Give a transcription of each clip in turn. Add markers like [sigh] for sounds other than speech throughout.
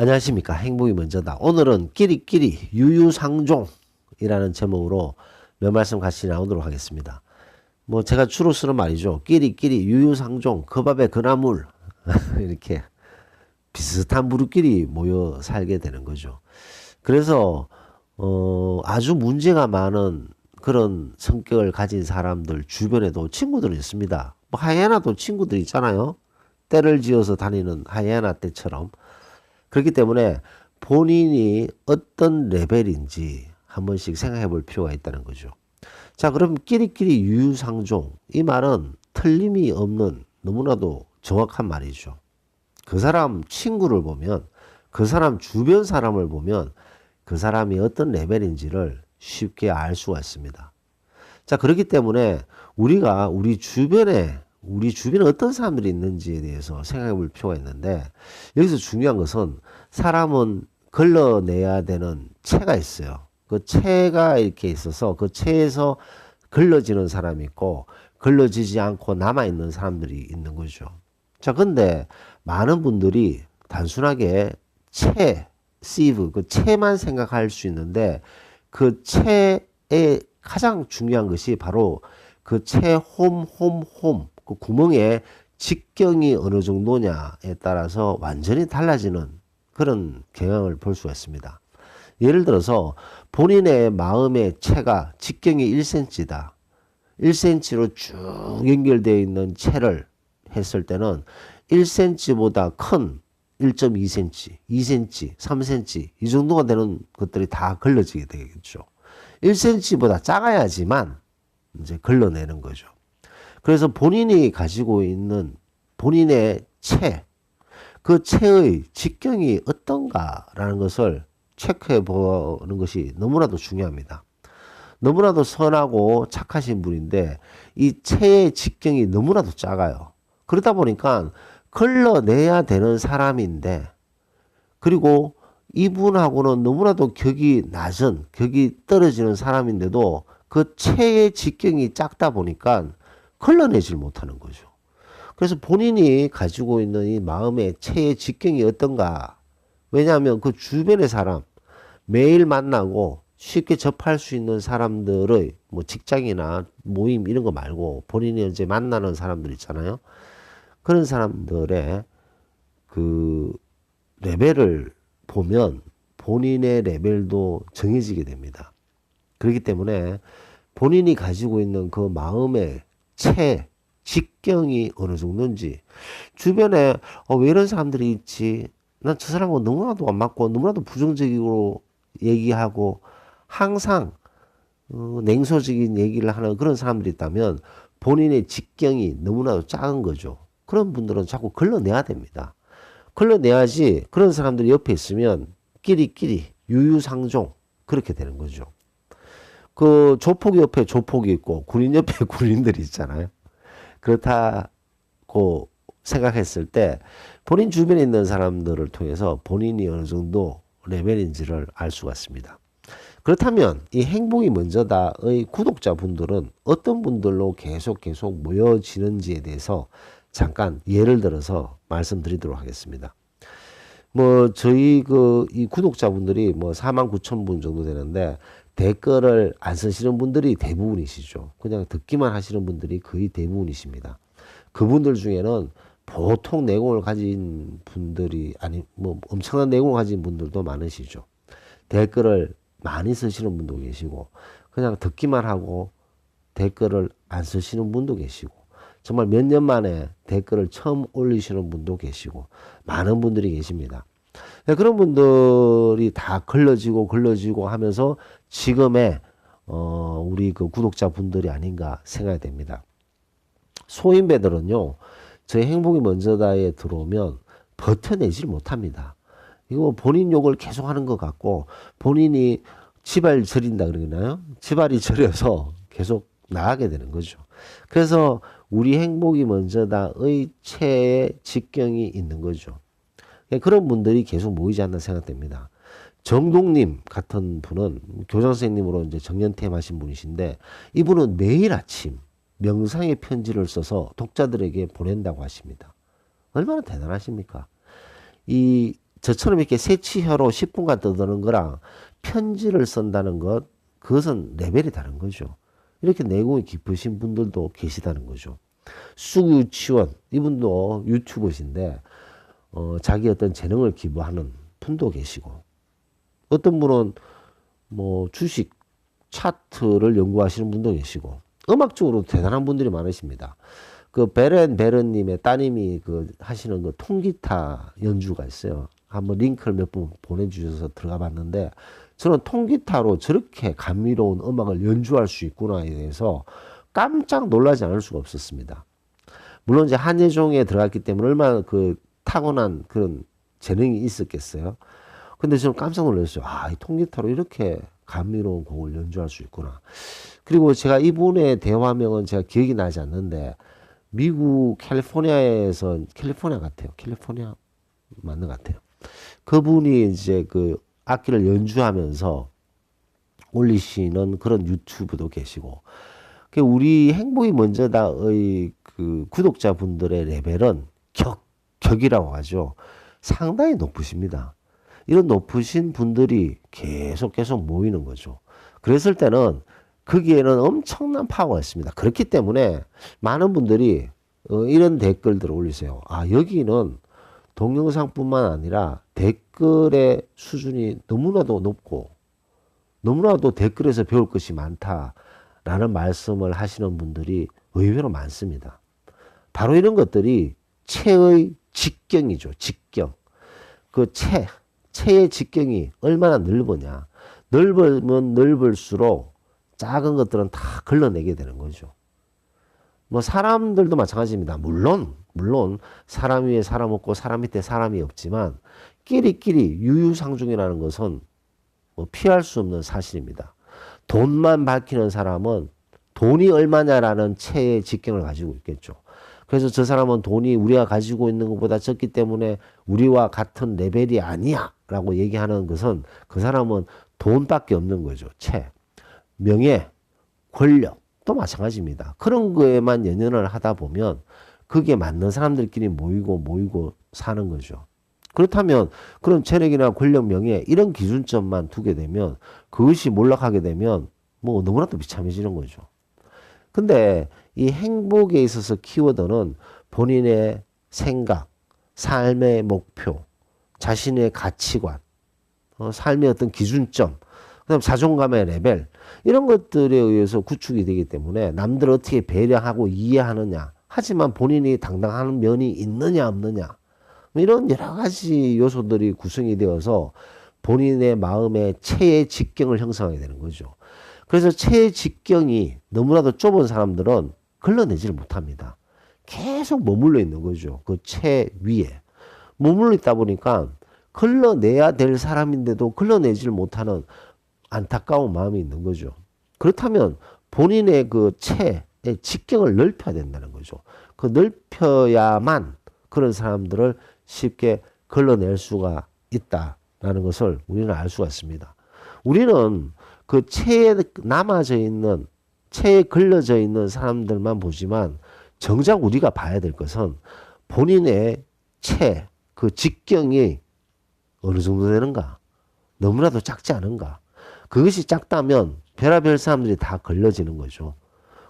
안녕하십니까. 행복이 먼저다 오늘은 끼리끼리 유유상종이라는 제목으로 몇 말씀 같이 나오도록 하겠습니다. 뭐 제가 주로 쓰는 말이죠. 끼리끼리 유유상종 그 밥에 그 나물. [laughs] 이렇게 비슷한 부류끼리 모여 살게 되는 거죠. 그래서 어 아주 문제가 많은 그런 성격을 가진 사람들 주변에도 친구들이 있습니다. 뭐 하이에나도 친구들 있잖아요. 때를 지어서 다니는 하이에나 때처럼 그렇기 때문에 본인이 어떤 레벨인지 한 번씩 생각해 볼 필요가 있다는 거죠. 자, 그럼 끼리끼리 유유상종. 이 말은 틀림이 없는 너무나도 정확한 말이죠. 그 사람 친구를 보면, 그 사람 주변 사람을 보면 그 사람이 어떤 레벨인지를 쉽게 알 수가 있습니다. 자, 그렇기 때문에 우리가 우리 주변에 우리 주변에 어떤 사람들이 있는지에 대해서 생각해 볼 필요가 있는데 여기서 중요한 것은 사람은 걸러내야 되는 체가 있어요. 그 체가 이렇게 있어서 그 체에서 걸러지는 사람이 있고 걸러지지 않고 남아 있는 사람들이 있는 거죠. 자, 근데 많은 분들이 단순하게 체, 시브, 그 체만 생각할 수 있는데 그 체의 가장 중요한 것이 바로 그 체 홈, 홈, 홈, 그 구멍의 직경이 어느 정도냐에 따라서 완전히 달라지는 그런 경향을 볼 수가 있습니다. 예를 들어서 본인의 마음의 체가 직경이 1cm다. 1cm로 쭉 연결되어 있는 체를 했을 때는 1cm보다 큰 1.2cm, 2cm, 3cm 이 정도가 되는 것들이 다 걸러지게 되겠죠. 1cm보다 작아야지만 이제 걸러내는 거죠. 그래서 본인이 가지고 있는 본인의 체, 그 체의 직경이 어떤가라는 것을 체크해 보는 것이 너무나도 중요합니다. 너무나도 선하고 착하신 분인데 이 체의 직경이 너무나도 작아요. 그러다 보니까 걸러내야 되는 사람인데 그리고 이분하고는 너무나도 격이 낮은 격이 떨어지는 사람인데도 그 체의 직경이 작다 보니까 걸러내질 못하는 거죠. 그래서 본인이 가지고 있는 이 마음의 체의 직경이 어떤가. 왜냐하면 그 주변의 사람, 매일 만나고 쉽게 접할 수 있는 사람들의 뭐 직장이나 모임 이런 거 말고 본인이 이제 만나는 사람들 있잖아요. 그런 사람들의 그 레벨을 보면 본인의 레벨도 정해지게 됩니다. 그렇기 때문에 본인이 가지고 있는 그 마음의 체, 직경이 어느 정도인지 주변에 어, 왜 이런 사람들이 있지? 난 저 사람하고 너무나도 안 맞고 너무나도 부정적으로 얘기하고 항상 어, 냉소적인 얘기를 하는 그런 사람들이 있다면 본인의 직경이 너무나도 작은 거죠. 그런 분들은 자꾸 걸러내야 됩니다. 걸러내야지 그런 사람들이 옆에 있으면 끼리끼리 유유상종 그렇게 되는 거죠. 그 조폭 옆에 조폭이 있고 군인 옆에 [laughs] 군인들이 있잖아요. 그렇다고 생각했을 때 본인 주변에 있는 사람들을 통해서 본인이 어느 정도 레벨인지를 알 수가 있습니다. 그렇다면 이 행복이 먼저다의 구독자분들은 어떤 분들로 계속 계속 모여지는지에 대해서 잠깐 예를 들어서 말씀드리도록 하겠습니다. 뭐 저희 그 이 구독자분들이 뭐 4만 9천 분 정도 되는데 댓글을 안 쓰시는 분들이 대부분이시죠. 그냥 듣기만 하시는 분들이 거의 대부분이십니다. 그분들 중에는 보통 내공을 가진 분들이 아니 뭐 엄청난 내공을 가진 분들도 많으시죠. 댓글을 많이 쓰시는 분도 계시고 그냥 듣기만 하고 댓글을 안 쓰시는 분도 계시고 정말 몇 년 만에 댓글을 처음 올리시는 분도 계시고 많은 분들이 계십니다. 네, 그런 분들이 다 걸러지고 걸러지고 하면서 지금의 어, 우리 그 구독자 분들이 아닌가 생각이 됩니다. 소인배들은요, 저희 행복이 먼저다에 들어오면 버텨내질 못합니다. 이거 본인 욕을 계속 하는 것 같고, 본인이 치발 저린다 그러나요? 치발이 저려서 계속 나가게 되는 거죠. 그래서 우리 행복이 먼저다의 체의 직경이 있는 거죠. 그런 분들이 계속 모이지 않나 생각됩니다. 정동님 같은 분은 교장 선생님으로 이제 정년퇴임 하신 분이신데 이분은 매일 아침 명상의 편지를 써서 독자들에게 보낸다고 하십니다. 얼마나 대단하십니까? 이 저처럼 이렇게 새치혀로 10분간 떠드는 거랑 편지를 쓴다는 것, 그것은 레벨이 다른 거죠. 이렇게 내공이 깊으신 분들도 계시다는 거죠. 수유치원, 이분도 유튜버신데, 어, 자기 어떤 재능을 기부하는 분도 계시고, 어떤 분은 뭐 주식 차트를 연구하시는 분도 계시고, 음악적으로 대단한 분들이 많으십니다. 그 베렌 베른님의 따님이 그 하시는 그 통기타 연주가 있어요. 한번 링크를 몇 번 보내주셔서 들어가 봤는데 저는 통기타로 저렇게 감미로운 음악을 연주할 수 있구나에 대해서 깜짝 놀라지 않을 수가 없었습니다. 물론 이제 한예종에 들어갔기 때문에 얼마나 그 타고난 그런 재능이 있었겠어요. 근데 저는 깜짝 놀랐어요. 아, 이 통기타로 이렇게 감미로운 곡을 연주할 수 있구나. 그리고 제가 이분의 대화명은 제가 기억이 나지 않는데 미국 캘리포니아에서 캘리포니아 같아요. 캘리포니아 맞는 것 같아요. 그분이 이제 그 악기를 연주하면서 올리시는 그런 유튜브도 계시고 그 우리 행복이 먼저다의 그 구독자분들의 레벨은 격 격이라고 하죠. 상당히 높으십니다. 이런 높으신 분들이 계속 계속 모이는 거죠. 그랬을 때는 거기에는 엄청난 파워가 있습니다. 그렇기 때문에 많은 분들이 어, 이런 댓글들을 올리세요. 아, 여기는 동영상뿐만 아니라 댓글의 수준이 너무나도 높고 너무나도 댓글에서 배울 것이 많다라는 말씀을 하시는 분들이 의외로 많습니다. 바로 이런 것들이 체의 직경이죠. 직경. 그 체, 체의 직경이 얼마나 넓으냐. 넓으면 넓을수록 작은 것들은 다 걸러내게 되는 거죠. 뭐 사람들도 마찬가지입니다. 물론 물론 사람 위에 사람 없고 사람 밑에 사람이 없지만 끼리끼리 유유상중이라는 것은 뭐 피할 수 없는 사실입니다. 돈만 밝히는 사람은 돈이 얼마냐라는 체의 직경을 가지고 있겠죠. 그래서 저 사람은 돈이 우리가 가지고 있는 것보다 적기 때문에 우리와 같은 레벨이 아니야 라고 얘기하는 것은 그 사람은 돈밖에 없는 거죠. 체. 명예, 권력, 또 마찬가지입니다. 그런 거에만 연연을 하다 보면 그게 맞는 사람들끼리 모이고 모이고 사는 거죠. 그렇다면 그런 체력이나 권력, 명예 이런 기준점만 두게 되면 그것이 몰락하게 되면 뭐 너무나도 비참해지는 거죠. 근데 이 행복에 있어서 키워드는 본인의 생각, 삶의 목표, 자신의 가치관, 어, 삶의 어떤 기준점, 그다음 자존감의 레벨 이런 것들에 의해서 구축이 되기 때문에 남들 어떻게 배려하고 이해하느냐 하지만 본인이 당당한 면이 있느냐 없느냐 뭐 이런 여러 가지 요소들이 구성이 되어서 본인의 마음의 체의 직경을 형성하게 되는 거죠. 그래서 체의 직경이 너무나도 좁은 사람들은 걸러내지를 못합니다. 계속 머물러 있는 거죠. 그체 위에. 머물러 있다 보니까 걸러내야 될 사람인데도 걸러내지를 못하는 안타까운 마음이 있는 거죠. 그렇다면 본인의 그 체의 직경을 넓혀야 된다는 거죠. 그 넓혀야만 그런 사람들을 쉽게 걸러낼 수가 있다라는 것을 우리는 알 수가 있습니다. 우리는 그 체에 남아져 있는 체에 걸려져 있는 사람들만 보지만 정작 우리가 봐야 될 것은 본인의 체, 그 직경이 어느 정도 되는가? 너무나도 작지 않은가? 그것이 작다면 별하별 사람들이 다 걸려지는 거죠.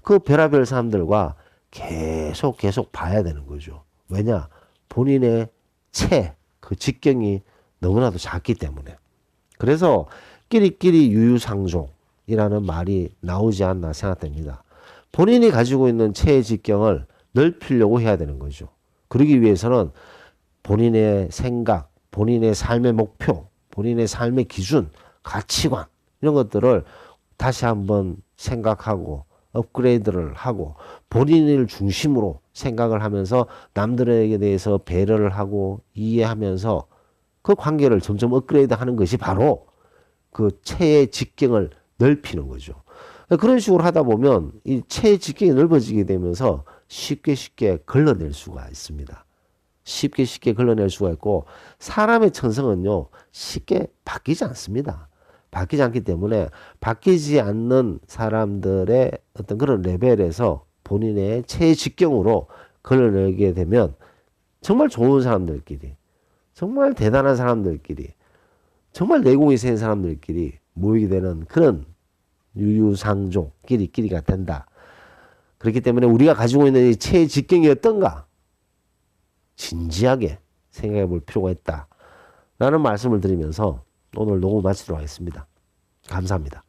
그 별하별 사람들과 계속 계속 봐야 되는 거죠. 왜냐? 본인의 체, 그 직경이 너무나도 작기 때문에. 그래서 끼리끼리 유유상종 이라는 말이 나오지 않나 생각됩니다. 본인이 가지고 있는 체의 직경을 넓히려고 해야 되는 거죠. 그러기 위해서는 본인의 생각, 본인의 삶의 목표, 본인의 삶의 기준, 가치관, 이런 것들을 다시 한번 생각하고 업그레이드를 하고 본인을 중심으로 생각을 하면서 남들에게 대해서 배려를 하고 이해하면서 그 관계를 점점 업그레이드 하는 것이 바로 그 체의 직경을 넓히는 거죠. 그런 식으로 하다 보면 이 체의 직경이 넓어지게 되면서 쉽게 쉽게 걸러낼 수가 있습니다. 쉽게 쉽게 걸러낼 수가 있고 사람의 천성은요 쉽게 바뀌지 않습니다. 바뀌지 않기 때문에 바뀌지 않는 사람들의 어떤 그런 레벨에서 본인의 최직경으로 걸어내게 되면 정말 좋은 사람들끼리 정말 대단한 사람들끼리 정말 내공이 센 사람들끼리 모이게 되는 그런 유유상종 끼리끼리가 된다. 그렇기 때문에 우리가 가지고 있는 이 최직경이 어떤가 진지하게 생각해 볼 필요가 있다. 라는 말씀을 드리면서 오늘 녹음 마치도록 하겠습니다. 감사합니다.